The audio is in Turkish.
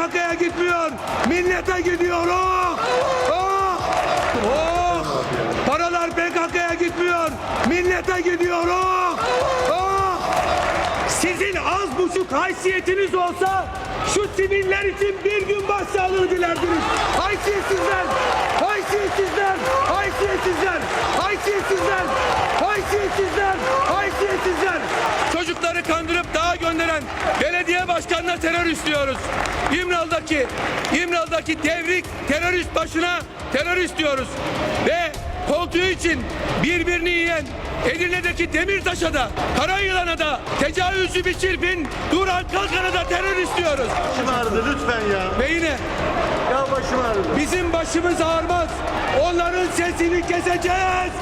PKK'ya gitmiyor. Millete gidiyor. Oh! Oh! Oh! Paralar PKK'ya gitmiyor. Millete gidiyor. Oh! Oh! Sizin az buçuk haysiyetiniz olsa şu siviller için bir gün başsağlığı dilerdiniz. Haysiyetsizler! Haysiyetsizler! Haysiyetsizler! Haysiyetsizler! Haysiyetsizler! Haysiyetsizler! Çocukları kandırıp dağa gönderen belediye başkanına terörist diyoruz. İmralı'daki İmralı'daki devrik terörist başına terörist diyoruz. Ve koltuğu için birbirini yiyen Edirne'deki Demirtaş'a da, Karayılan'a da, tecavüzcü bir çirpin Duran Kalkan'a da terörist diyoruz. Başım ağrıdı lütfen ya. Ve yine Ya başım ağrıdı. bizim başımız ağrımaz. Onların sesini keseceğiz.